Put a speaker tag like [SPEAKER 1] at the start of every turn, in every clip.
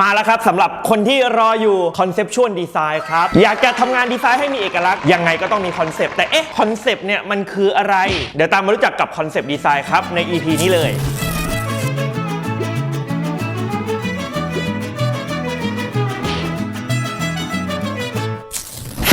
[SPEAKER 1] มาแล้วครับสำหรับคนที่รออยู่คอนเซปชวลดีไซน์ครับ อยากจะทำงานดีไซน์ให้มีเอกลักษณ์ยังไงก็ต้องมีคอนเซปต์แต่เอ๊ะคอนเซปต์เนี่ยมันคืออะไร เดี๋ยวตามมารู้จักกับคอนเซปต์ดีไซน์ครับใน EP นี้เลย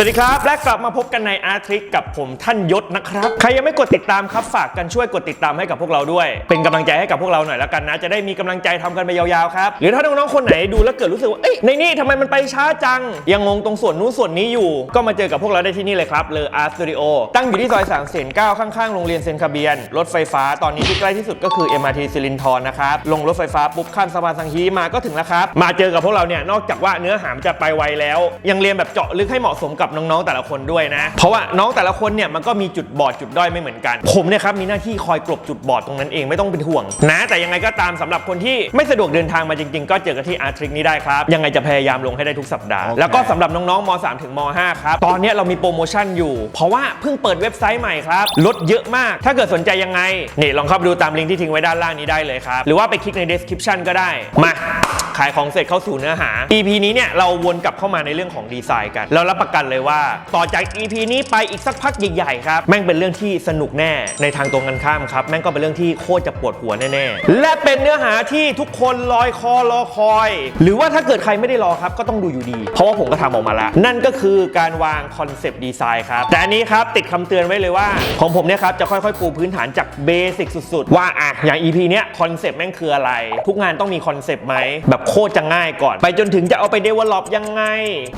[SPEAKER 1] สวัสดีครับ และกลับมาพบกันในอาร์ทริกกับผมท่านยศนะครับ ใครยังไม่กดติดตามครับฝากกันช่วยกดติดตามให้กับพวกเราด้วย เป็นกำลังใจให้กับพวกเราหน่อยแล้วกันนะ จะได้มีกำลังใจทำกันไปยาวๆครับ หรือถ้าน้องๆคนไหนดูแล้วเกิดรู้สึกว่า เอ้ยในนี่ทำไมมันไปช้าจัง ยังงงตรงส่วนนู้นส่วนนี้อยู่ ก็มาเจอกับพวกเราได้ที่นี่เลยครับเลออาร์สตูดิโอตั้งอยู่ที่ซอยสามเสนเก้าข้างๆโรงเรียนเซนคาเบียน รถไฟฟ้าตอนนี้ที่ใกล้ที่สุดก็คือ MRT สิรินทรนะครับลงรถไฟฟ้าปุ๊บข้ามสะพานสังฮีมาก็ถึงแล้วครับมาเจอกับพวกเราเนี่ยนอกจากว่าเนื้อหามจะไปไวแล้ว ยังเรียนแบบเจาะลึกให้เหมาะสมกับน้องๆแต่ละคนด้วยนะ เพราะว่าน้องแต่ละคนเนี่ยมันก็มีจุดบอดจุดด้อยไม่เหมือนกัน ผมเนี่ยครับมีหน้าที่คอยกลบจุดบอดตรงนั้นเองไม่ต้องเป็นห่วง นะ แต่ยังไงก็ตามสำหรับคนที่ไม่สะดวกเดินทางมาจริงๆ ก็เจอกันที่อาร์ทริกนี้ได้ครับ ยังไงจะพยายามลงให้ได้ทุกสัปดาห์
[SPEAKER 2] โอเค
[SPEAKER 1] แล้วก็สำหรับน้องๆม .3 ถึงม .5 ครับ ตอนเนี้ยเรามีโปรโมชั่นอยู่ เพราะว่าเพิ่งเปิดเว็บไซต์ใหม่ครับ ลดเยอะมาก ถ้าเกิดสนใจยังไงนี่ลองเข้าไปดูตามลิงก์ที่ทิ้งไว้ด้านล่างนี้ได้เลยครับหรือว่าไปคลิกใน description ก็ได้มาขายของเสร็จเข้าสู่เนื้อหา EP นี้เนี่ยเราวนกลับเข้ามาในเรื่องของดีไซน์กันแล้วรับประกันเลยว่า ต่อจาก EP นี้ไปอีกสักพักใหญ่ๆครับแม่งเป็นเรื่องที่สนุกแน่ในทางตรงกันข้ามครับแม่งก็เป็นเรื่องที่โคตรจะปวดหัวแน่ๆและเป็นเนื้อหาที่ทุกคนลอยคอรอคอย หรือว่าถ้าเกิดใครไม่ได้รอครับก็ต้องดูอยู่ดี เพราะว่าผมก็ทำออกมาแล้วนั่นก็คือการวางคอนเซปต์ดีไซน์ครับแต่อันนี้ครับติดคำเตือนไว้เลยว่า ของผมเนี่ยครับจะค่อยๆ ปูพื้นฐานจากเบสิกสุดๆ ว่าอะอย่าง EP เนี้ยคอนเซปต์แม่งคืออะไร ทุกงานต้องมีคอนเซปต์ไหมแบบโคตรจะง่ายก่อน ไปจนถึงจะเอาไป develop ยังไง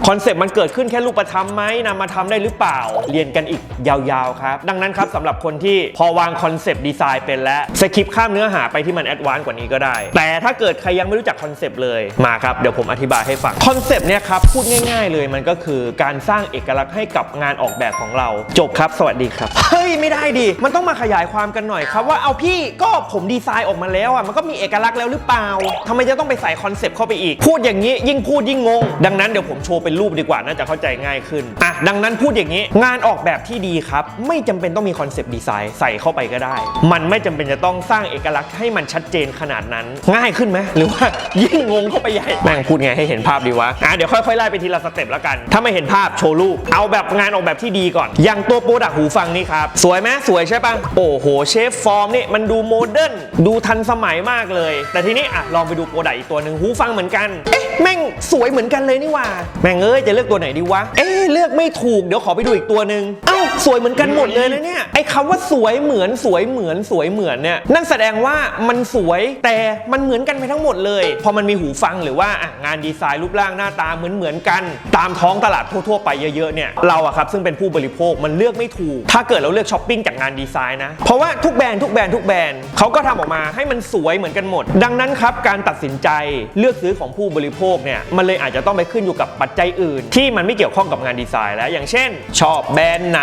[SPEAKER 1] คอนเซปต์มันเกิดขึ้นแค่รูปธรรมไหมนำมาทำได้หรือเปล่า เรียนกันอีกยาวๆครับ ดังนั้นครับสำหรับคนที่พอวางคอนเซปต์ดีไซน์เป็นแล้วสคิปข้ามเนื้อหาไปที่มันแอดวานซ์กว่านี้ก็ได้ แต่ถ้าเกิดใครยังไม่รู้จักคอนเซปต์เลยมาครับเดี๋ยวผมอธิบายให้ฟังคอนเซปต์เนี่ยครับพูดง่าย ๆ เลยมันก็คือการสร้างเอกลักษณ์ให้กับงานออกแบบของเรา จบครับ สวัสดีครับเฮ้ยไม่ได้ดิมันต้องมาขยายความกันหน่อยครับว่าเอาพี่ก็ผมดีไซน์ออกมาแล้วอะมันก็มีเอกลักษณ์แล้วหรือเปล่าทำไมจะต้องไปใส่คอนเซปต์เข้าไปอีก พูดอย่างนี้ยิ่งพูดยิ่งงง ดังนั้นเดี๋ยวผมโชว์เป็นรูปดีกว่าน่าจะเข้าใจง่ายขึ้นอะดังนั้นพูดอย่างนี้ งานออกแบบที่ดีครับ ไม่จำเป็นต้องมีคอนเซปต์ดีไซน์ใส่เข้าไปก็ได้ มันไม่จำเป็นจะต้องสร้างเอกลักษณ์ให้มันชัดเจนขนาดนั้น ง่ายขึ้นไหมหรือว่ายิ่งงงเข้าไปใหญ่แม่งพูดไงให้เห็นภาพดีวะอะเดี๋ยวค่อยๆไล่ไปทีละสเต็ปแล้วกัน ถ้าไม่เห็นภาพโชว์รูปเอาแบบงานออกแบบที่ดีก่อน อย่างตัวโปรดักหูฟังนี่ครับสวยไหมสวยใช่ปะโอ้โหเชฟฟอร์มนี่มันดูโมเดิร์นดูทันสมัยมากเลย แต่ทีนี้อะลองไปดูโปรดักอีกตัวหนึ่งหูฟังเหมือนกันเอ๊ะแม่งสวยเหมือนกันเลยนี่หว่า แม่งเอ้ยจะเลือกตัวไหนดีวะเอ๊ะเลือกไม่ถูกเดี๋ยวขอไปดูอีกตัวหนึ่ง สวยเหมือนกันหมดเลยนะเนี่ยไอ้คำว่าสวยเหมือนสวยเหมือนสวยเหมือนเนี่ยนั่นแสดงว่ามันสวยแต่มันเหมือนกันไปทั้งหมดเลย พอมันมีหูฟังหรือว่าอะงานดีไซน์รูปร่างหน้าตาเหมือนเหมือนๆกัน ตามท้องตลาดทั่วๆไปเยอะๆเนี่ยเราอะครับซึ่งเป็นผู้บริโภคมันเลือกไม่ถูก ถ้าเกิดเราเลือกช้อปปิ้งจากงานดีไซน์นะเพราะว่าทุกแบรนด์ทุกแบรนด์ทุกแบรนด์เขาก็ทำออกมาให้มันสวยเหมือนกันหมด ดังนั้นครับการตัดสินใจเลือกซื้อของผู้บริโภคเนี่ยมันเลยอาจจะต้องไปขึ้นอยู่กับปัจจัยอื่น ที่มันไม่เกี่ยวข้องกับงานดีไซน์แล้ว อย่างเช่น ชอบแบรนด์ไหน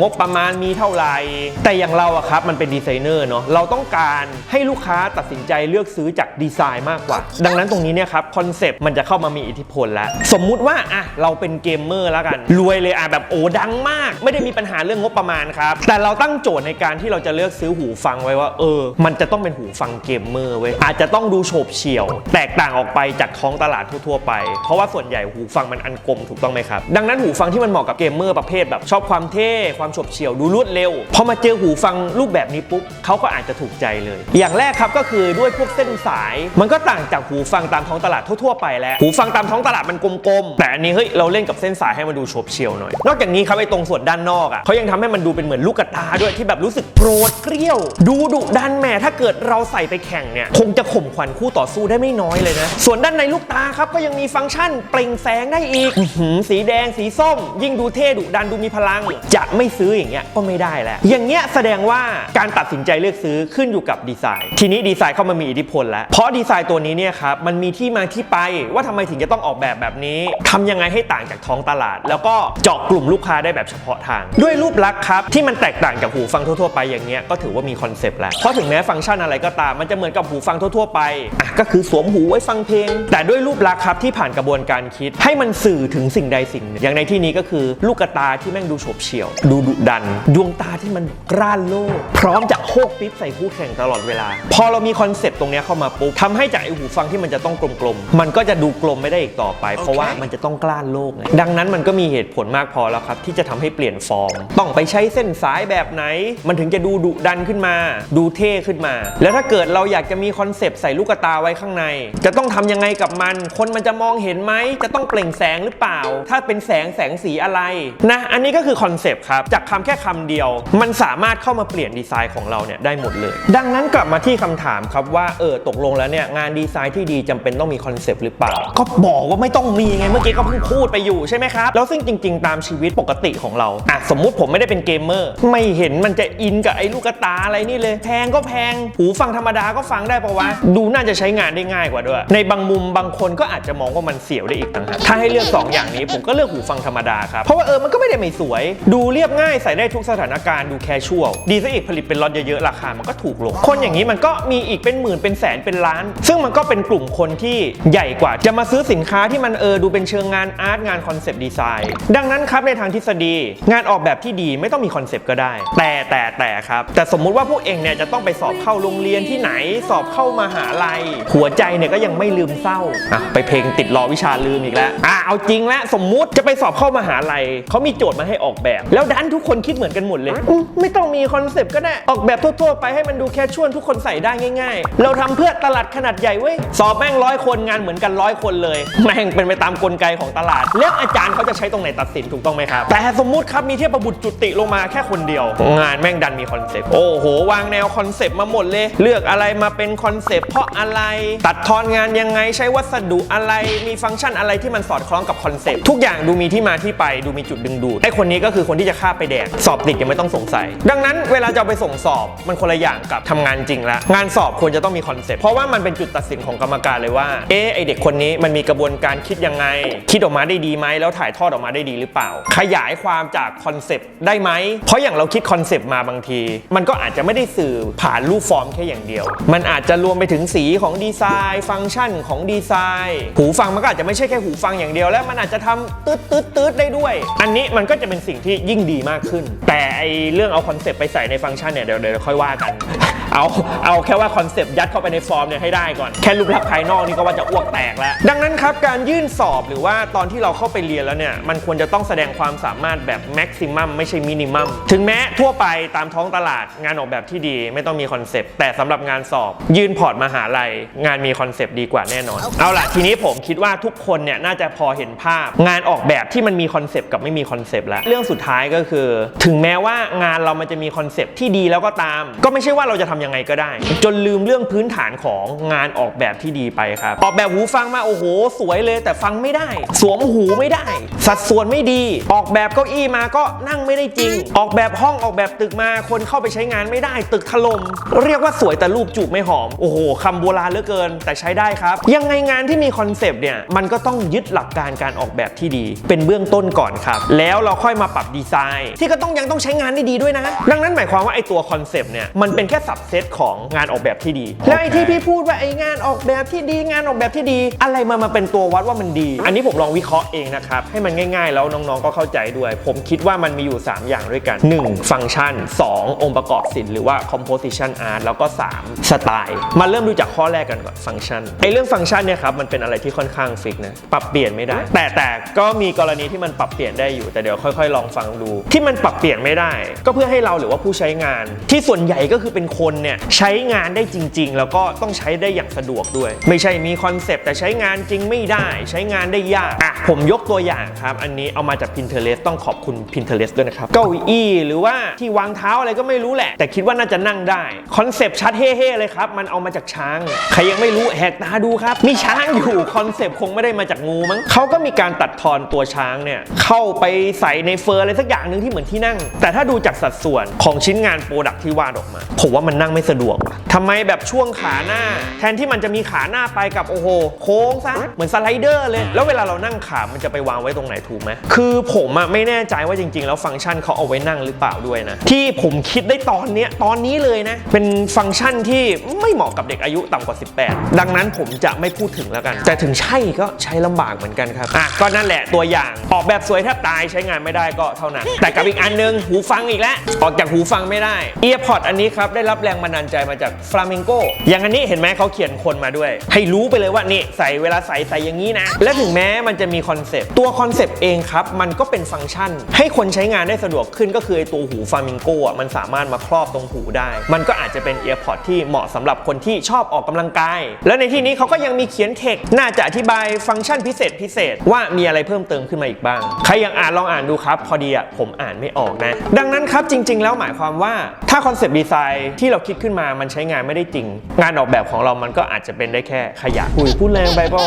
[SPEAKER 1] งบประมาณมีเท่าไหร่ แต่อย่างเราอะครับมันเป็นดีไซเนอร์เนาะเราต้องการให้ลูกค้าตัดสินใจเลือกซื้อจากดีไซน์มากกว่า ดังนั้นตรงนี้เนี่ยครับคอนเซปต์มันจะเข้ามามีอิทธิพลแล้ว สมมุติว่าอะเราเป็นเกมเมอร์แล้วกัน รวยเลยอะแบบโอ้ดังมาก ไม่ได้มีปัญหาเรื่องงบประมาณครับ แต่เราตั้งโจทย์ในการที่เราจะเลือกซื้อหูฟังไว้ว่า เออ มันจะต้องเป็นหูฟังเกมเมอร์เว้ยอาจจะต้องดูโฉบเฉี่ยว แตกต่างออกไปจากท้องตลาดทั่วๆไป เพราะว่าส่วนใหญ่หูฟังมันอันกลมถูกต้องไหมครับ ดังนั้นหูฟังที่มันเหมาะกับเกมเมอร์ประเภทแบบชอบความเท่ความฉบเฉี่ยวดูรวดเร็ว พอมาเจอหูฟังรูปแบบนี้ปุ๊บเขาก็อาจจะถูกใจเลย อย่างแรกครับก็คือด้วยพวกเส้นสาย มันก็ต่างจากหูฟังตามท้องตลาดทั่วๆไปแล้ว หูฟังตามท้องตลาดมันกลมๆ แต่อันนี้เฮ้ยเราเล่นกับเส้นสายให้มันดูฉบเฉี่ยวหน่อย นอกจากนี้ครับไอ้ตรงส่วนด้านนอกอะเขายังทำให้มันดูเป็นเหมือนลูกกระตาด้วยที่แบบรู้สึกโกรธเกรี้ยว ดูดุดันแหมถ้าเกิดเราใส่ไปแข่งเนี่ยคงจะข่มขวัญคู่ต่อสู้ได้ไม่น้อยเลยนะ ส่วนด้านในลูกตาครับก็ยังมีฟังก์ชันเปล่งแสงได้อีกสีแดงสีส้ม ยิ่งดูเท่ดุดันดูมีพลัง จะไม่ซื้ออย่างเงี้ยก็ไม่ได้แล้ว อย่างเงี้ยแสดงว่าการตัดสินใจเลือกซื้อขึ้นอยู่กับดีไซน์ ทีนี้ดีไซน์เข้ามามีอิทธิพลแล้ว เพราะดีไซน์ตัวนี้เนี่ยครับมันมีที่มาที่ไปว่าทำไมถึงจะต้องออกแบบแบบนี้ทำยังไงให้ต่างจากท้องตลาด แล้วก็เจาะกลุ่มลูกค้าได้แบบเฉพาะทาง ด้วยรูปลักษณ์ครับที่มันแตกต่างจากหูฟังทั่วๆไปอย่างเงี้ยก็ถือว่ามีคอนเซปต์แล้วเพราะถึงแม้ฟังก์ชันอะไรก็ตามมันจะเหมือนกับหูฟังทั่วๆไปอะก็คือสวมหูไว้ฟังเพลง แต่ด้วยรูปลักษณ์ครับที่ผ่านกระบวนการคิด ให้มันสื่อถึงสิ่งใดสิ่งหนึ่งอย่างในที่นี้ก็คือลูกตาที่แม่งดูโฉบเฉี่ยวดูดุดัน ดวงตาที่มันกร้านโลก พร้อมจะโคกปิ๊บใส่คู่แข่งตลอดเวลา พอเรามีคอนเซปต์ตรงเนี้ยเข้ามาปุ๊บทำให้จากไอหูฟังที่มันจะต้องกลมๆ มันก็จะดูกลมไม่ได้อีกต่อไป เพราะว่ามันจะต้องกล้านโลกไงดังนั้นมันก็มีเหตุผลมากพอแล้วครับ ที่จะทำให้เปลี่ยนฟอร์ม ต้องไปใช้เส้นสายแบบไหน มันถึงจะดูดุดันขึ้นมา ดูเท่ขึ้นมา แล้วถ้าเกิดเราอยากจะมีคอนเซปต์ใส่ลูกตาไว้ข้างใน จะต้องทำยังไงกับมัน คนมันจะมองเห็นไหม จะต้องเปล่งแสงหรือเปล่า ถ้าเป็นแสงแสงสีอะไร นะ อันนี้ก็คือคอนเซปต์ครับ จากคำแค่คำเดียว มันสามารถเข้ามาเปลี่ยนดีไซน์ของเราเนี่ยได้หมดเลย ดังนั้นกลับมาที่คำถามครับว่าเออตกลงแล้วเนี่ยงานดีไซน์ที่ดีจำเป็นต้องมีคอนเซปต์หรือเปล่า ก็บอกว่าไม่ต้องมีไงเมื่อกี้ก็เพิ่งพูดไปอยู่ใช่ไหมครับแล้วซึ่งจริง ๆ ตามชีวิตปกติของเราอะสมมุติผมไม่ได้เป็นเกมเมอร์ไม่เห็นมันจะอินกับไอ้ลูกตาอะไรนี่เลยแพงก็แพงหูฟังธรรมดาก็ฟังได้ปะวะดูน่าจะใช้งานได้ง่ายกว่าด้วย ในบางมุมบางคนก็อาจจะมองว่ามันเสียวได้อีกต่างหากถ้าให้เลือก 2 อย่างนี้ผมก็เลือกหูฟังธรรมดาครับเพราะว่าเออมันก็ไม่ได้ไม่สวยดูเรียบง่ายใส่ได้ทุกสถานการณ์ดูแคชชวลดีซะอีกผลิตเป็นล็อตเยอะๆ ราคามันก็ถูกลง คนอย่างนี้มันก็มีอีกเป็นหมื่นเป็นแสนเป็นล้าน ซึ่งมันก็เป็นกลุ่มคนที่ใหญ่กว่า จะมาซื้อสินค้าที่มันเออดูเป็นเชิงงานอาร์ตงานคอนเซปต์ดีไซน์ดังนั้นครับในทางทฤษฎี งานออกแบบที่ดีไม่ต้องมีคอนเซปต์ก็ได้ แต่แต่แต่ครับ แต่สมมุติว่าพวกเองเนี่ยจะต้องไปสอบเข้าโรงเรียนที่ไหนสอบเข้ามหาลัยหัวใจเนี่ยก็ยังไม่ลืมเศร้าอะไปเพลงติดรอวิชาลืมอีกแล้วอะเอาจริงแล้วสมมุติจะไปสอบเข้ามหาลัยเขามีโจทย์มาให้ออกแบบแล้วแล้วดันทุกคนคิดเหมือนกันหมดเลยอืมไม่ต้องมีคอนเซปต์ก็ได้ ออกแบบทั่วๆไปให้มันดูแค่ชวนทุกคนใส่ได้ง่าย ๆ เราทำเพื่อตลาดขนาดใหญ่เว้ย สอบแม่งร้อยคนงานเหมือนกันร้อยคนเลย แม่งเป็นไปตามกลไกของตลาด แล้วอาจารย์เขาจะใช้ตรงไหนตัดสินถูกต้องไหมครับ แต่สมมุติครับมีเทพบุตรจุติลงมาแค่คนเดียว งานแม่งดันมีคอนเซปต์ โอ้โห วางแนวคอนเซปต์มาหมดเลย เลือกอะไรมาเป็นคอนเซปต์เพราะอะไร ตัดทอนงานยังไงใช้วัสดุอะไร มีฟังก์ชันอะไรที่มันสอดคล้องกับคอนเซปต์ ทุกอย่างดูมีที่มาที่ไป ดูมีจุดดึงดูด ไอคนนี้ก็คือคนที่จะจะฆ่าไปแดก สอบติดยังไม่ต้องสงสัย ดังนั้นเวลาจะไปส่งสอบมันคนละอย่างกับทำงานจริงละงานสอบควรจะต้องมีคอนเซปต์เพราะว่ามันเป็นจุดตัดสินของกรรมการเลยว่าเอ๊ไอเด็กคนนี้มันมีกระบวนการคิดยังไง คิดออกมาได้ดีไหมแล้วถ่ายทอดออกมาได้ดีหรือเปล่า ขยายความจากคอนเซปต์ได้ไหมเพราะอย่างเราคิดคอนเซปต์มาบางที มันก็อาจจะไม่ได้สื่อผ่านรูปฟอร์มแค่อย่างเดียว มันอาจจะรวมไปถึงสีของดีไซน์ ฟังก์ชันของดีไซน์หูฟังมันก็อาจจะไม่ใช่แค่หูฟังอย่างเดียว แล้วมันอาจจะทำตืดตืดตืดได้ด้วย อันนี้มันก็จะเป็นสิ่งที่ยิ่งดีมากขึ้น แต่ไอเรื่องเอาคอนเซปต์ไปใส่ในฟังก์ชันเนี่ยเดี๋ยวเดี๋ยวค่อยว่ากัน เอาเอาแค่ว่าคอนเซปต์ยัดเข้าไปในฟอร์มเนี่ยให้ได้ก่อน แค่รูปลักษณ์ภายนอกนี่ก็ว่าจะอ้วกแตกแล้ว ดังนั้นครับการยื่นสอบหรือว่าตอนที่เราเข้าไปเรียนแล้วเนี่ยมันควรจะต้องแสดงความสามารถแบบแม็กซิมัมไม่ใช่มินิมัมถึงแม้ทั่วไปตามท้องตลาดงานออกแบบที่ดีไม่ต้องมีคอนเซปต์แต่สำหรับงานสอบยื่นพอร์ตมหาลัยงานมีคอนเซปต์ดีกว่าแน่นอน เอาล่ะทีนี้ผมคิดว่าทุกคนเนี่ยน่าจะพอเห็นภาพ งานออกแบบที่มันมีคอนเซปต์กับไม่มีคอนเซปต์แล้วเรื่องสุดท้ายก็คือ ถึงแม้ว่างานเรามันจะมีคอนเซปที่ดีแล้วก็ตาม ก็ไม่ใช่ว่าเราจะทำยังไงก็ได้ จนลืมเรื่องพื้นฐานของงานออกแบบที่ดีไปครับ ออกแบบหูฟังมาโอ้โห สวยเลย แต่ฟังไม่ได้ สวมหูไม่ได้ สัดส่วนไม่ดี ออกแบบเก้าอี้มาก็นั่งไม่ได้จริง ออกแบบห้องออกแบบตึกมาคนเข้าไปใช้งานไม่ได้ ตึกถล่มเรียกว่าสวยแต่รูปจูบไม่หอมโอ้โหคำโบราณเหลือเกิน แต่ใช้ได้ครับ ยังไงงานที่มีคอนเซปต์เนี่ยมันก็ต้องยึดหลักการการออกแบบที่ดี เป็นเบื้องต้นก่อนครับ แล้วเราค่อยมาปรับดีไซที่ก็ต้องยังต้องใช้งานได้ดีด้วยนะ ดังนั้นหมายความว่าไอ้ตัวคอนเซปต์เนี่ยมันเป็นแค่สับเซตของงานออกแบบที่ดี แล้วไอ้ที่พี่พูดว่าไอ้งานออกแบบที่ดีงานออกแบบที่ดี อะไรมามาเป็นตัววัดว่ามันดี อันนี้ผมลองวิเคราะห์เองนะครับให้มันง่าย ๆ แล้วน้องๆก็เข้าใจด้วย ผมคิดว่ามันมีอยู่ 3 อย่างด้วยกัน 1. ฟังก์ชัน 2. องค์ประกอบศิลป์หรือว่า composition art แล้วก็ 3. สไตล์มาเริ่มดูจากข้อแรกกันก่อนฟังก์ชันไอ้เรื่องฟังก์ชันเนี่ยครับมันเป็นอะไรที่ค่อนข้างฟิกนะปรับเปลี่ยนไม่ได้ แต่แต่ก็มีกรณีที่มันปรับเปลี่ยนได้อยู่แต่เดี๋ยวค่อย ๆ ลองฟังดูที่มันปรับเปลี่ยนไม่ได้ ก็เพื่อให้เราหรือว่าผู้ใช้งาน ที่ส่วนใหญ่ก็คือเป็นคนเนี่ยใช้งานได้จริง ๆ แล้วก็ต้องใช้ได้อย่างสะดวกด้วย ไม่ใช่มีคอนเซปต์แต่ใช้งานจริงไม่ได้ ใช้งานได้ยากอะผมยกตัวอย่างครับ อันนี้เอามาจาก Pinterest ต้องขอบคุณ Pinterest ด้วยนะครับเก้าอี้หรือว่าที่วางเท้าอะไรก็ไม่รู้แหละ แต่คิดว่าน่าจะนั่งได้คอนเซปต์ชัดเฮ่ๆเลยครับมันเอามาจากช้างใครยังไม่รู้แหกตาดูครับมีช้างอยู่คอนเซปต์คงไม่ได้มาจากงูมั้งเขาก็มีการตัดทอนตัวช้างเนี่ยเข้าไปใส่ในเฟอร์อะไรสักอย่างางหนึ่งที่เหมือนที่นั่ง แต่ถ้าดูจากสัดส่วนของชิ้นงานโปรดักที่วาดออกมา ผมว่ามันนั่งไม่สะดวกวะทำไมแบบช่วงขาหน้า แทนที่มันจะมีขาหน้าไปกับโอ้โหโค้งซะเหมือนสไลเดอร์เลย แล้วเวลาเรานั่งขามันจะไปวางไว้ตรงไหนถูกไหมคือผมอะไม่แน่ใจว่าจริง ๆ แล้วฟังก์ชันเขาเอาไว้นั่งหรือเปล่าด้วยนะ ที่ผมคิดได้ตอนเนี้ยตอนนี้เลยนะ เป็นฟังก์ชันที่ไม่เหมาะกับเด็กอายุต่ำกว่า 18 ดังนั้นผมจะไม่พูดถึงแล้วกัน แต่ถึงใช่ก็ใช้ลำบากเหมือนกันครับอะก็นั่นแหละตัวอย่างออกแบบสวยแทบตายใช้งานไม่ได้ก็เท่านั้นแต่กับอีกอันนึง หูฟังอีกแล้ว ออกจากหูฟังไม่ได้ EarPod อันนี้ครับ ได้รับแรงบันดาลใจมาจาก Flamenco อย่างอันนี้เห็นไหมเขาเขียนคนมาด้วย ให้รู้ไปเลยว่านี่ใส่เวลาใส่ใส่อย่างนี้นะ และถึงแม้มันจะมีคอนเซปต์ตัวคอนเซปต์เองครับ มันก็เป็นฟังก์ชัน ให้คนใช้งานได้สะดวกขึ้นก็คือไอตัวหู Flamenco อะมันสามารถมาครอบตรงหูได้ มันก็อาจจะเป็น EarPod ที่เหมาะสำหรับคนที่ชอบออกกำลังกาย และในที่นี้เขาก็ยังมีเขียนเทคน่าจะอธิบายฟังก์ชันพิเศษพิเศษว่ามีอะไรเพิ่มเติมขึ้นมาอีกบ้าง ใครยังอ่านลองอ่านดูครับ พอดีอะผมอ่านไม่ออกนะ ดังนั้นครับจริง ๆ แล้วหมายความว่าถ้าคอนเซปต์ดีไซน์ที่เราคิดขึ้นมามันใช้งานไม่ได้จริง งานออกแบบของเรามันก็อาจจะเป็นได้แค่ขยะอุ้ยพูดแรงไปเปล่า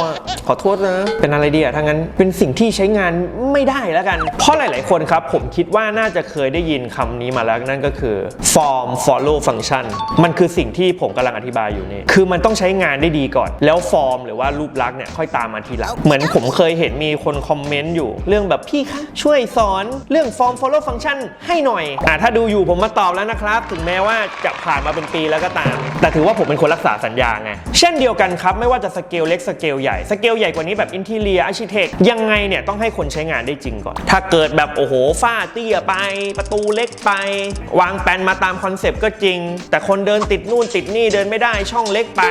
[SPEAKER 1] ขอโทษนะเป็นอะไรดีอะถ้างั้นเป็นสิ่งที่ใช้งานไม่ได้แล้วกัน เพราะหลาย ๆ คนครับ ผมคิดว่าน่าจะเคยได้ยินคำนี้มาแล้วนั่นก็คือ form follow function มันคือสิ่งที่ผมกำลังอธิบายอยู่นี่คือมันต้องใช้งานได้ดีก่อน แล้วฟอร์มหรือว่ารูปลักษณ์เนี่ยค่อยตามมาทีหลังเหมือนผมเคยเห็นมีคนคอมเมนต์อยู่ เรื่องแบบพี่คะช่วยสอนเรื่อง form follow function ให้หน่อยอะถ้าดูอยู่ผมมาตอบแล้วนะครับ ถึงแม้ว่าจะผ่านมาเป็นปีแล้วก็ตาม แต่ถือว่าผมเป็นคนรักษาสัญญาไง เช่นเดียวกันครับ ไม่ว่าจะสเกลเล็กสเกลใหญ่ สเกลใหญ่กว่านี้แบบอินทีเลียอาร์ชิเทคยังไงเนี่ยต้องให้คนใช้งานได้จริงก่อน ถ้าเกิดแบบโอ้โหฝ้าเตี้ยไปประตูเล็กไป วางแปลนมาตามคอนเซปต์ก็จริง แต่คนเดินติดนู่นติดนี่เดินไม่ได้ช่องเล็กไป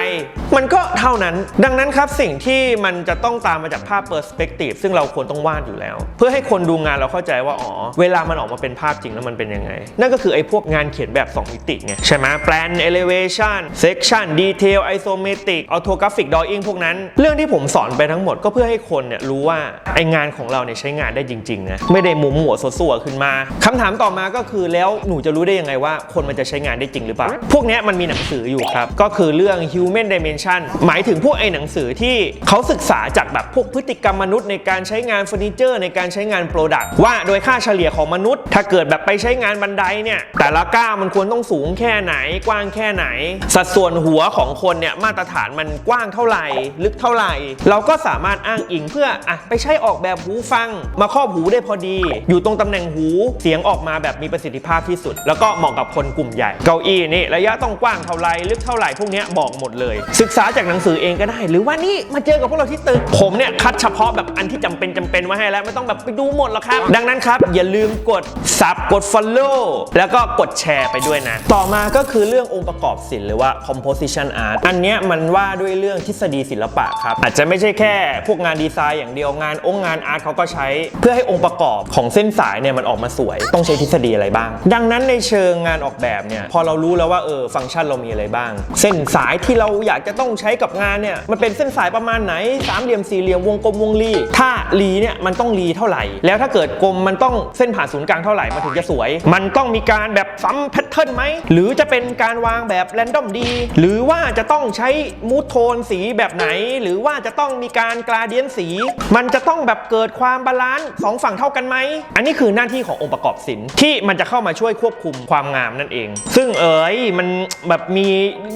[SPEAKER 1] มันก็เท่านั้น ดังนั้นครับสิ่งที่มันจะต้องตามมาจากภาพเปอร์สเปกทีฟซึ่งเราควรต้องวาดอยู่แล้ว เพื่อให้คนดูงานเราเข้าใจว่าอ๋อเวลามันออกมาเป็นภาพจริงแล้วมันเป็นยังไง นั่นก็คือไอ้พวกงานเขียนแบบ 2 มิติไงใช่ไหมแปลน elevation section detail isometric orthographic drawing พวกนั้น เรื่องที่ผมสอนไปทั้งหมดก็เพื่อให้คนเนี่ยรู้ว่าไอ้งานของเราเนี่ยใช้งานได้จริงๆนะไม่ได้มุมหัวสัวๆขึ้นมาคำถามต่อมาก็คือแล้วหนูจะรู้ได้ยังไงว่า คนมันจะใช้งานได้จริงหรือเปล่าพวกนี้มันมีหนังสืออยู่ครับก็คือเรื่อง human dimension หมายถึงพวกไอ้หนังสือที่เขาศึกษาจากแบบพวกพฤติกรรมมนุษย์ในการใช้งานเฟอร์นิเจอร์ในการใช้งานโปรดักต์ว่าโดยค่าเฉลี่ยของมนุษย์ ถ้าเกิดแบบไปใช้งานบันไดเนี่ย แต่ละก้าวมันควรต้องสูงแค่ไหน กว้างแค่ไหน สัดส่วนหัวของคนเนี่ยมาตรฐานมันกว้างเท่าไหร่ ลึกเท่าไหร่ เราก็สามารถอ้างอิงเพื่ออะไปใช้ออกแบบหูฟัง มาครอบหูได้พอดี อยู่ตรงตำแหน่งหูเสียงออกมาแบบมีประสิทธิภาพที่สุด แล้วก็เหมาะกับคนกลุ่มใหญ่ เก้าอี้นี่ระยะต้องกว้างเท่าไหร่ลึกเท่าไหร่พวกนี้บอกหมดเลย ศึกษาจากหนังสือเองก็ได้ หรือว่านี่มาเจอกับพวกเราที่ตึกผมเนี่ยคัดเฉพาะแบบอันที่จำเป็นจำเป็นมาให้แล้วไม่ต้องแบบไปดูหมดหรอกครับ ดังนั้นครับอย่าลืมกด sub กด follow แล้วก็กดแชร์ไปด้วยนะ ต่อมาก็คือเรื่ององค์ประกอบศิลป์หรือว่า composition art อันเนี้ยมันว่าด้วยเรื่องทฤษฎีศิลปะครับ อาจจะไม่ใช่แค่พวกงานดีไซน์อย่างเดียวงานองค์งานอาร์ตเขาก็ใช้ เพื่อให้องค์ประกอบของเส้นสายเนี่ยมันออกมาสวย ต้องใช้ทฤษฎีอะไรบ้าง ดังนั้นในเชิงงานออกแบบเนี่ยพอเรารู้แล้วว่าเออฟังก์ชันเรามีอะไรบ้าง เส้นสายที่เราอยากจะต้องใช้กับงานเนี่ยมันเป็นเส้นสายประมาณไหนสามเหลี่ยมสี่เหลี่ยมวงกลมวงรีถ้ารีเนี่ยมันต้องรีเท่าไหร่ แล้วถ้าเกิดกลมมันต้องเส้นผ่านศูนย์กลางเท่าไหร่มันถึงจะสวย มันต้องมีการแบบซ้ำแพทเทิร์นไหม หรือจะเป็นการวางแบบแรนดอมดี หรือว่าจะต้องใช้มูทโทนสีแบบไหน หรือว่าจะต้องมีการกราเดียนสี มันจะต้องแบบเกิดความบาลานซ์สองฝั่งเท่ากันไหม อันนี้คือหน้าที่ขององค์ประกอบศิลป์ที่มันจะเข้ามาช่วยควบคุมความงามนั่นเอง ซึ่งเอ๋ยมันแบบมี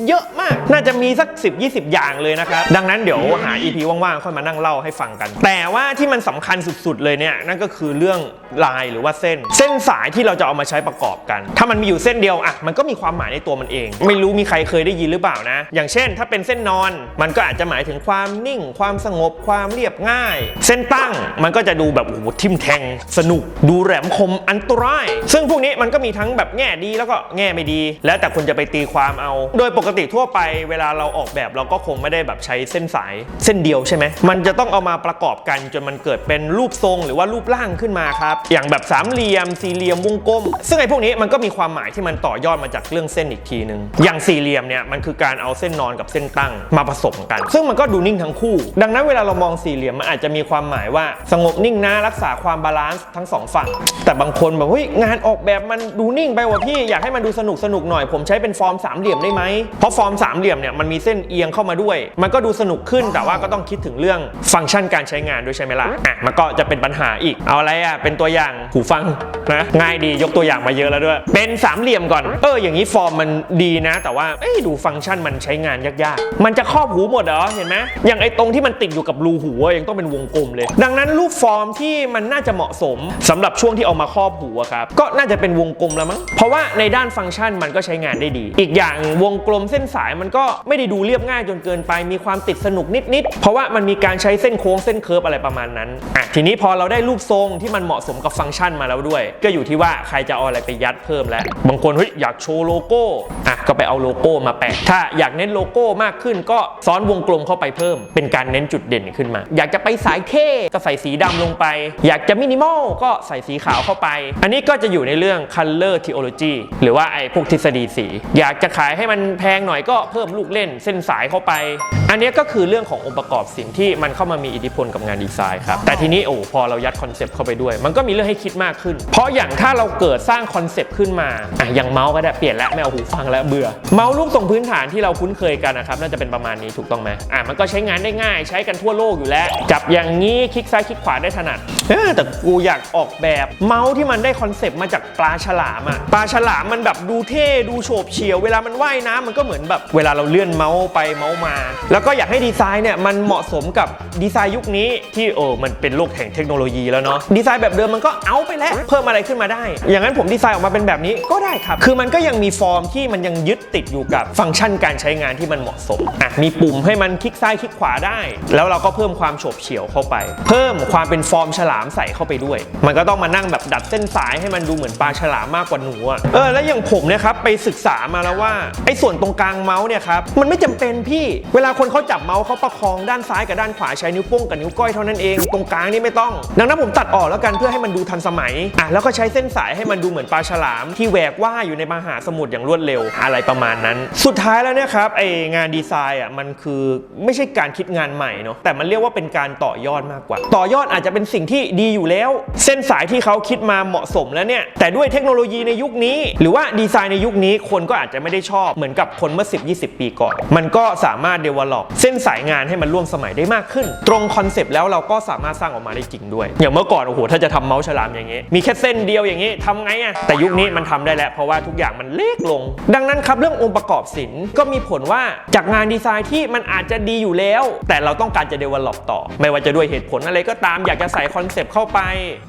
[SPEAKER 1] เยอะมาก น่าจะมีสัก 10 20 อย่างเลยนะครับ ดังนั้นเดี๋ยวหา EP ว่างๆ ค่อยมานั่งเล่าให้ฟังกัน แต่ว่าที่มันสำคัญสุดๆเลยเนี่ยนั่นก็คือเรื่องลายรือว่าเส้น เส้นสายที่เราจะเอามาใช้ประกอบกัน ถ้ามันมีอยู่เส้นเดียวอะมันก็มีความหมายในตัวมันเอง ไม่รู้มีใครเคยได้ยินหรือเปล่านะ อย่างเช่น ถ้าเป็นเส้นนอน มันก็อาจจะหมายถึงความนิ่ง ความสงบความเรียบง่าย เส้นตั้งมันก็จะดูแบบโอ้โหทิมแทง สนุกดูแหลมคมอันตราย ซึ่งพวกนี้มันก็มีทั้งแบบแง่ดีแล้วก็แง่ไม่ดี แล้วแต่คุณจะไปตีความเอา โดยปกติทั่วไปเวลาเราออกแบบเราก็คงไม่ได้แบบใช้เส้นสายเส้นเดียวใช่ไหมมันจะต้องเอามาประกอบกันจนมันเกิดเป็นรูปทรงหรือว่ารูปร่างขึ้นมาครับ อย่างแบบสามเหลี่ยม สี่เหลี่ยมวงกลม ซึ่งไอ้พวกนี้มันก็มีความหมายที่มันต่อยอดมาจากเรื่องเส้นอีกทีนึง อย่างสี่เหลี่ยมเนี่ยมันคือการเอาเส้นนอนกับเส้นตั้งมาผสมกัน ซึ่งมันก็ดูนิ่งทั้งคู่ ดังนั้นเวลาเรามองสี่เหลี่ยมมันอาจจะมีความหมายว่าสงบนิ่งนะรักษาความบาลานซ์ทั้งสองฝั่ง แต่บางคนแบบเฮ้ยงานออกแบบมันดูนิ่งไปว่ะพี่อยากให้มันดูสนุกสนุกหน่อยผมใช้เป็นฟอร์มสามเหลี่ยมได้ไหมเพราะฟอร์มสามเหลี่ยมเนี่ยมันมีเส้นเอียงเข้ามาด้วย มันก็ดูสนุกขึ้นแต่ว่าก็ต้องคิดถึงเรื่องฟังก์ชันการใช้งานด้วยใช่ไหมล่ะอะมันก็จะเป็นปัญหาอีกเอาอะไรอะเป็นตัวอย่างหูฟังนะง่ายดียกตัวอย่างมาเยอะแล้วด้วย เป็นสามเหลี่ยมก่อน เอออย่างนี้ฟอร์มมันดีนะ แต่ว่าเอ้ดูฟังก์ชันมันใช้งานยากๆ มันจะครอบหูหมดเหรอเห็นไหมอย่างไอ้ตรงที่มันติดอยู่กับรูหูยังต้องเป็นวงกลมเลย ดังนั้นรูปฟอร์มที่มันน่าจะเหมาะสมสำหรับช่วงที่เอามาครอบหูครับก็น่าจะเป็นวงกลมแล้วมั้งเพราะว่าในด้านฟังก์ชันมันก็ใช้งานได้ดี อีกอย่างวงกลมเส้นสายมันก็ไม่ได้ดูเรียบง่ายจนเกินไปมีความติดสนุกนิดๆเพราะว่ามันมีการใช้เส้นโค้งเส้นเคิร์ฟอะไรประมาณนั้นอะทีนี้พอเราได้รูปทรงที่มันเหมาะสมกับฟังก์ชันมาแล้วด้วย ก็อยู่ที่ว่าใครจะเอาอะไรไปยัดเพิ่มแล้ว บางคนเฮ้ยอยากโชว์โลโก้อะก็ไปเอาโลโก้มาแปะ ถ้าอยากเน้นโลโก้มากขึ้นก็ซ้อนวงกลมเข้าไปเพิ่ม เป็นการเน้นจุดเด่นขึ้นมา อยากจะไปสายเท่ก็ใส่สีดำลงไป อยากจะมินิมอลก็ใส่สีขาวเข้าไป อันนี้ก็จะอยู่ในเรื่อง color theology หรือว่าไอ้พวกทฤษฎีสี อยากจะขายให้มันแพงหน่อยก็เพิ่มลูกเล่นเส้นสายเข้าไป อันนี้ก็คือเรื่องขององค์ประกอบสิ่งที่มันเข้ามามีอิทธิพลกับงานดีไซน์ครับแต่ทีนี้โอ้พอเรายัดคอนเซปต์เข้าไปด้วย มันก็มีเรื่องให้คิดมากขึ้น เพราะอย่างถ้าเราเกิดสร้างคอนเซปต์ขึ้นมาอะอย่างเมาส์ก็ได้เปลี่ยนแล้วไม่เอาหูฟังแล้วเบื่อ เมาส์รูปทรงพื้นฐานที่เราคุ้นเคยกันนะครับน่าจะเป็นประมาณนี้ถูกต้องไหมอะมันก็ใช้งานได้ง่าย ใช้กันทั่วโลกอยู่แล้ว จับอย่างนี้คลิกซ้ายคลิกขวาได้ถนัดแต่กูอยากออกแบบเมาส์ที่มันได้คอนเซปต์มาจากปลาฉลามอะปลาฉลามมันแบบดูเท่ดูโฉบเฉี่ยว เวลามันว่ายน้ำมันก็เหมือนแบบเวลาเราเลื่อนเมาส์ไปเมาส์มา แล้วก็อยากให้ดีไซน์เนี่ยมันเหมาะสมกับดีไซน์ยุคนี้ที่โอ้มันเป็นโลกแห่งเทคโนโลยีแล้วเนาะดีไซน์แบบเดิมมันก็เอาไปแล้วเพิ่มอะไรขึ้นมาได้ อย่างนั้นผมดีไซน์ออกมาเป็นแบบนี้ก็ได้ครับ คือมันก็ยังมีฟอร์มที่มันยังยึดติดอยู่กับฟังก์ชันการใช้งานที่มันเหมาะสมอะมีปุ่มให้มันคลิกซ้ายคลิกขวาได้ แล้วเราก็เพิ่มความโฉบเฉี่ยวเข้าไป เพิ่มความเป็นฟอร์มฉลามใส่เข้าไปด้วย มันก็ต้องมานั่งแบบดัดเส้นสายให้มันดูเหมือนปลาฉลามมากกว่าหนูอะเออแล้วอย่างผมเนี่ยครับไปศึกษามาแล้วว่าไอ้ส่วนตรงกลางเมาส์เนี่ยครับมันไม่จำเป็นพี่เวลาคนเขาจับเมาส์เขาประคองด้านซ้ายกับด้านขวาใช้นิ้วโป้งกับนิ้วก้อยเท่านั้นเองตรงกลางนี่ไม่ต้อง ดังนั้นผมตัดออกแล้วกันเพื่อให้มันดูทันสมัยอะแล้วก็ใช้เส้นสายให้มันดูเหมือนปลาฉลาม ที่แหวกว่ายอยู่ในมหาสมุทรอย่างรวดเร็วอะไรประมาณนั้น สุดท้ายแล้วเนี่ยครับไองานดีไซน์อะมันคือไม่ใช่การคิดงานใหม่เนาะแต่มันเรียกว่าเป็นการต่อยอดมากกว่า ต่อยอดอาจจะเป็นสิ่งที่ดีอยู่แล้ว เส้นสายที่เขาคิดมาเหมาะสมแล้วเนี่ยแต่ด้วยเทคโนโลยีในยุคนี้ หรือว่าดีไซน์ในยุคนี้คนก็อาจจะไม่ได้ชอบเหมือนกับคนเมื่อ 10-20 ปีก่อน มันก็สามารถ develop เส้นสายงานให้มันร่วมสมัยได้มากขึ้น ตรงคอนเซปต์แล้วเราก็สามารถสร้างออกมาได้จริงด้วย อย่างเมื่อก่อนโอ้โหถ้าจะทำเมาส์ฉลามอย่างงี้ มีแค่เส้นเดียวอย่างงี้ทำไงอะแต่ยุคนี้มันทำได้แล้ว เพราะว่าทุกอย่างมันเล็กลง ดังนั้นครับเรื่ององค์ประกอบศิลป์ก็มีผลว่าจากงานดีไซน์ที่มันอาจจะดีอยู่แล้ว แต่เราต้องการจะ develop ต่อ ไม่ว่าจะด้วยเหตุผลอะไรก็ตามอยากจะใส่คอนเซปต์เข้าไป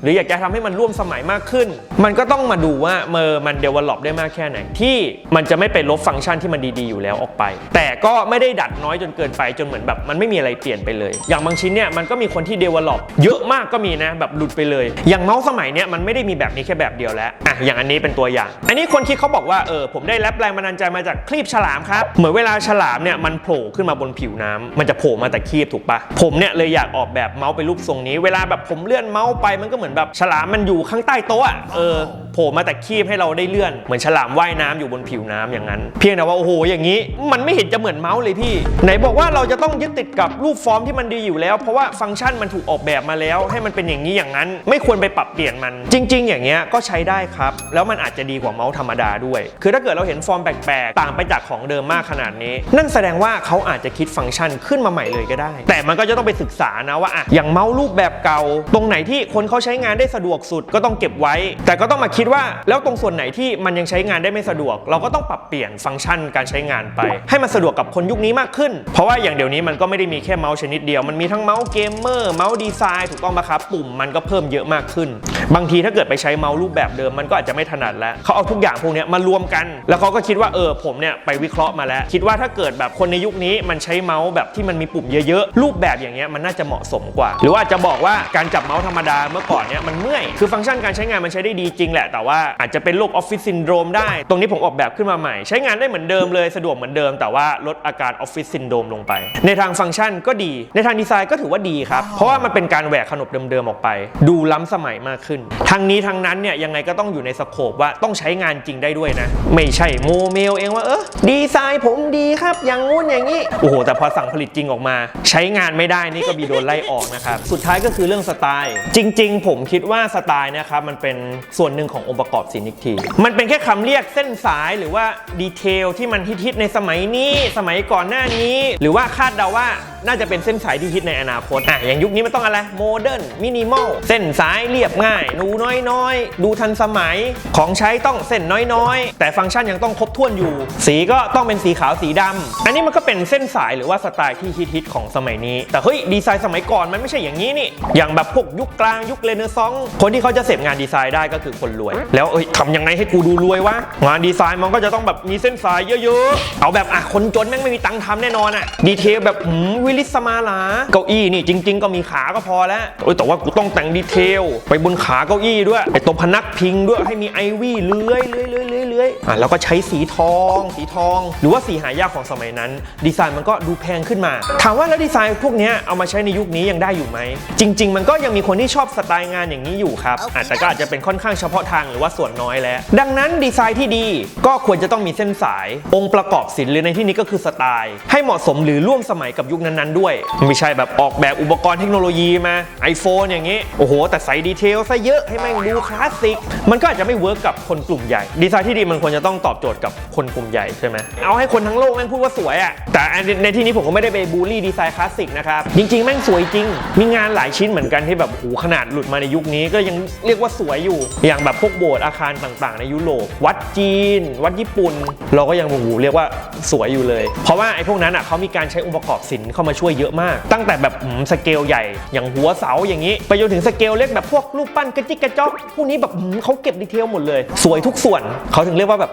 [SPEAKER 1] หรืออยากจะทำให้มันร่วมสมัยมากขึ้น มันก็ต้องมาดูว่าเมอมัน develop ได้มากแค่ไหนที่มันจะไม่ไปลบฟังก์ชันที่มันดีๆอยู่แล้วออกไป แต่ก็ไม่ได้ดัดน้อยจนเกินไปจนเหมือนแบบมันไม่มีอะไรเปลี่ยนไปเลย อย่างบางชิ้นเนี่ยมันก็มีคนที่ develop เยอะมากก็มีนะแบบหลุดไปเลย อย่างเมาส์สมัยนี้มันไม่ได้มีแบบนี้แค่แบบเดียวแล้วอะอย่างอันนี้เป็นตัวอย่าง อันนี้คนคิดเขาบอกว่าเออผมได้รับแรงบันดาลใจมาจากคลีบฉลามครับ เหมือนเวลาฉลามเนี่ยมันโผล่ขึ้นมาบนผิวน้ำมันจะโผล่มาแต่คลีบถูกปะผมเนี่ยเลยอยากออกแบบเมาส์เป็นรูปทรงนี้ เวลาแบบผมเลื่อนเมาส์ไปมันก็เหมือนแบบฉลามมันอยู่ข้างใต้โต๊ะเออ ผล่มาแต่คีบให้เราได้เลื่อน เหมือนฉลามว่ายน้ำอยู่บนผิวน้ำอย่างนั้น เพียงแต่ว่าโอ้โหอย่างนี้ มันไม่เห็นจะเหมือนเมาส์เลยพี่ ไหนบอกว่าเราจะต้องยึดติดกับรูปฟอร์มที่มันดีอยู่แล้ว เพราะว่าฟังก์ชันมันถูกออกแบบมาแล้ว ให้มันเป็นอย่างนี้อย่างนั้น ไม่ควรไปปรับเปลี่ยนมัน จริง ๆ อย่างเงี้ยก็ใช้ได้ครับ แล้วมันอาจจะดีกว่าเมาส์ธรรมดาด้วย คือถ้าเกิดเราเห็นฟอร์มแปลกๆต่างไปจากของเดิมมากขนาดนี้ นั่นแสดงว่าเขาอาจจะคิดฟังก์ชันขึ้นมาใหม่เลยก็ได้ แต่มันก็จะต้องไปศึกษานะว่าอะอย่างเมาส์รูปแบบเก่า ตรงไหนที่คนเขาใช้งานได้สะดวกสุดก็ต้องเก็บไว้ แต่ก็ต้องมาคิดว่าแล้วตรงส่วนไหนที่มันยังใช้งานได้ไม่สะดวก เราก็ต้องปรับเปลี่ยนฟังก์ชันการใช้งานไป ให้มันสะดวกกับคนยุคนี้มากขึ้น เพราะว่าอย่างเดี๋ยวนี้มันก็ไม่ได้มีแค่เมาส์ชนิดเดียว มันมีทั้งเมาส์เกมเมอร์เมาส์ดีไซน์ถูกต้องปะครับปุ่มมันก็เพิ่มเยอะมากขึ้น บางทีถ้าเกิดไปใช้เมาส์รูปแบบเดิมมันก็อาจจะไม่ถนัดแล้วเขาเอาทุกอย่างพวกนี้มารวมกัน แล้วเขาก็คิดว่าเออผมเนี่ยไปวิเคราะห์มาแล้ว คิดว่าถ้าเกิดแบบคนในยุคนี้มันใช้เมาส์แบบที่มันมีปุ่มเยอะๆรูปแบบอย่างเงี้ยมันน่าจะเหมาะสมกว่า หรือว่าจจะบอกว่าการจับเมาส์ธรรมดาเมื่อก่อนเนี่ยมันเมื่อยคือฟังก์ชันการใช้งานมันใช้ได้ดีจริงแหละแต่ว่าอาจจะเป็นโรคออฟฟิศซินโดรมได้ ตรงนี้ผมออกแบบขึ้นมาใหม่ ใช้งานได้เหมือนเดิมเลยสะดวกเหมือนเดิม แต่ว่าลดอาการออฟฟิศซินโดรมลงไป ในทางฟังก์ชันก็ดี ในทางดีไซน์ก็ถือว่าดีครับ เพราะว่ามันเป็นการแหวกขนบเดิมๆออกไป ดูล้ำสมัยมากขึ้นทางนี้ทางนั้นเนี่ยยังไงก็ต้องอยู่ในสโคปว่าต้องใช้งานจริงได้ด้วยนะ ไม่ใช่โมเมลเองว่าเออดีไซน์ผมดีครับอย่างงู้นอย่างนี้โอ้โหแต่พอสั่งผลิตจริงออกมา ใช้งานไม่ได้นี่ก็มีโดนไล่ออกนะครับสุดท้ายก็คือเรื่องสไตล์ จริง ๆ ผมคิดว่าสไตล์เนะครับมันเป็นส่วนหนึ่งขององค์ประกอบสินอีกที มันเป็นแค่คำเรียกเส้นสายหรือว่าดีเทลที่มันฮิตๆในสมัยนี้ สมัยก่อนหน้านี้ หรือว่าคาดเดาว่า น่าจะเป็นเส้นสายที่ฮิตในอนาคตอะอย่างยุคนี้มันต้องอะไรโมเดิร์นมินิมอลเส้นสายเรียบง่าย ดูน้อยๆ ดูทันสมัยของใช้ต้องเส้นน้อยๆ แต่ฟังก์ชันยังต้องครบถ้วนอยู่ สีก็ต้องเป็นสีขาวสีดำอันนี้มันก็เป็นเส้นสายหรือว่าสไตล์ที่ฮิตๆของสมัยนี้ แต่เฮ้ยดีไซน์สมัยก่อนมันไม่ใช่อย่างนี้นี่อย่างแบบพวกยุคกลางยุคเรเนซองส์คนที่เขาจะเสพงานดีไซน์ได้ก็คือคนรวย แล้วเอ้ยทำยังไงให้กูดูรวยวะงานดีไซน์มันก็จะต้องแบบมีเส้นสายเยอะๆเอาแบบอะคนจนแม่งไม่มีตังค์ทำแน่นอนอะดีเทลแบบหืมวิลิสมาลา เก้าอี้นี่จริง ๆ ก็มีขาก็พอแล้วเอ้ยแต่ว่ากูต้องแต่งดีเทล ไปบนขาเก้าอี้ด้วยไอ้ตรงพนักพิงด้วยให้มีไอวี่เลื้อยเลื้อยเลื้อยเลื้อยเลื้อยอะแล้วก็ใช้สีทอง สีทอง หรือว่าสีหายากของสมัยนั้น ดีไซน์มันก็ดูแพงขึ้นมา ถามว่าแล้วดีไซน์พวกเนี้ยเอามาใช้ในยุคนี้ยังได้อยู่ไหมจริง ๆ มันก็ยังมีคนที่ชอบสไตล์งานอย่างนี้อยู่ครับอะแต่ก็อาจจะเป็นค่อนข้างเฉพาะทางหรือว่าส่วนน้อยแล้ว ดังนั้นดีไซน์ที่ดีก็ควรจะต้องมีเส้นสาย องค์ประกอบศิลป์หรือในที่นี้ก็คือสไตล์ ให้เหมาะสมหรือร่วมสมัยกับยุคนั้นๆด้วย ไม่ใช่แบบออกแบบอุปกรณ์เทคโนโลยีมา iPhone อย่างนี้ โอ้โห แต่ใส่ดีเทลซะเยอะให้แม่งดูคลาสสิก มันก็อาจจะไม่เวิร์กกับคนกลุ่มใหญ่ ดีไซน์ที่ดีมันควรจะต้องตอบโจทย์กับคนกลุ่มใหญ่ใช่ไหมเอาให้คนทั้งโลกแม่งพูดว่าสวยอะแต่ในที่นี้ผมก็ไม่ได้ไปบูลลี่ดีไซน์คลาสสิกนะครับจริงๆแม่งสวยจริง มีงานหลายชิ้นเหมือนกันที่แบบโอ้โหขนาดหลุดมาในยุคนี้ก็ยังเรียกว่าสวยอยู่ อย่างแบบพวกโบสถ์อาคารต่างๆ ในยุโรปวัดจีน วัดญี่ปุ่น เราก็ยังโอ้โหเรียกว่าสวยอยู่เลย เพราะว่าไอ้พวกนั้นอะเขามีการใช้องค์ประกอบศิลป์เข้ามาช่วยเยอะมาก ตั้งแต่แบบสเกลใหญ่ อย่างหัวเสาอย่างนี้ ไปจนถึงสเกลเล็กแบบพวกรูปปั้นกระจิกกระจอกพวกนี้แบบเขาเก็บดีเทลหมดเลย สวยทุกส่วนเขาถึงเรียกว่าแบบ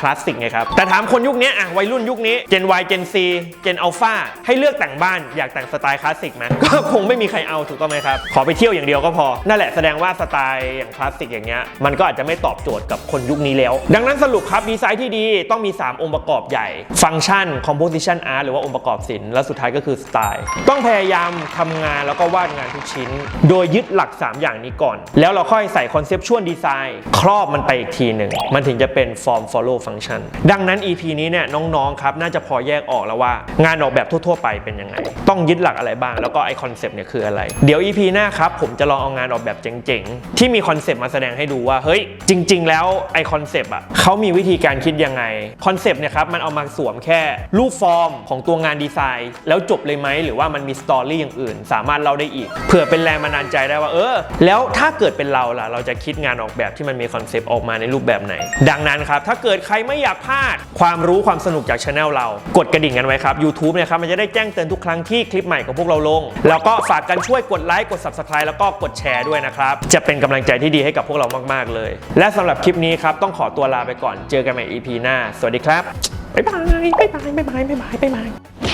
[SPEAKER 1] คลาสสิกไงครับ แต่ถามคนยุคนี้อะวัยรุ่นยุคนี้ Gen Y Gen C Gen Alpha ให้เลือกแต่งบ้านอยากแต่งสไตล์คลาสสิกไหมก็คงไม่มีใครเอาถูกต้องไหมครับ ขอไปเที่ยวอย่างเดียวก็พอ นั่นแหละแสดงว่าสไตล์อย่างคลาสสิกอย่างเงี้ยมันก็อาจจะไม่ตอบโจทย์กับคนยุคนี้แล้ว ดังนั้นสรุปครับดีไซน์ที่ดีต้องมี 3 องค์ประกอบใหญ่ ฟังก์ชัน composition art หรือว่าองค์ประกอบศิลป์และสุดท้ายก็คือสไตล์ ต้องพยายามทำงานแล้วก็วาดงานทุกชิ้น โดยยึดหลัก 3 อย่างนี้ก่อน แล้วเราค่อยใส่คอนเซปชวลดีไซน์ครอบมันไปอีกทีหนึ่ง มันถึงจะเป็น form follow function ดังนั้น EP นี้เนี่ยน้องๆครับ น่าจะพอแยกออกแล้วว่า งานออกแบบทั่วๆไปเป็นยังไง ต้องยึดหลักอะไรบ้าง แล้วก็ไอคอนเซปต์เนี่ยคืออะไร เดี๋ยว EP หน้าครับผมจะลองเอางานออกแบบเจ๋งๆ ที่มีคอนเซปต์มาแสดงให้ดูว่าเฮ้ยจริง ๆ แล้วไอคอนเซปต์อะเขามีวิธีการคิดยังไงคอนเซปต์เนี่ยครับมันเอามาสวมแค่รูปฟอร์มของตัวงานดีไซน์ แล้วจบเลยไหมหรือว่ามันมีสตอรี่อย่างอื่น สามารถเล่าได้อีกเผื่อเป็นแรงบันดาลใจได้ว่าเออ แล้วถ้าเกิดเป็นเราล่ะ เราจะคิดงานออกแบบที่มันมีคอนเซปต์ออกมาในรูปแบบไหน ดังนั้นครับถ้าเกิดใครไม่อยากพลาด ความรู้ความสนุกจากช anel เรา กดกระดิ่งกันไว้ครับ YouTube เนี่ยครับมันจะได้แจ้งเตือนทุกครั้งที่คลิปใหม่ของพวกเราลง แล้วก็ฝากกันช่วยกดไลค์กด subscribe แล้วก็กดแชร์ด้วยนะครับจะเป็นกำลังใจที่ดีให้กับพวกเรามาก ๆ เลย และสำหรับคลิปนี้ครับต้องขอตัวลาไปก่อนเจอกันใหม่ EP หน้า สวัสดีครับบ๊ายบายบ๊ายบายบ๊ายบายบ๊ายบายบ๊ายบาย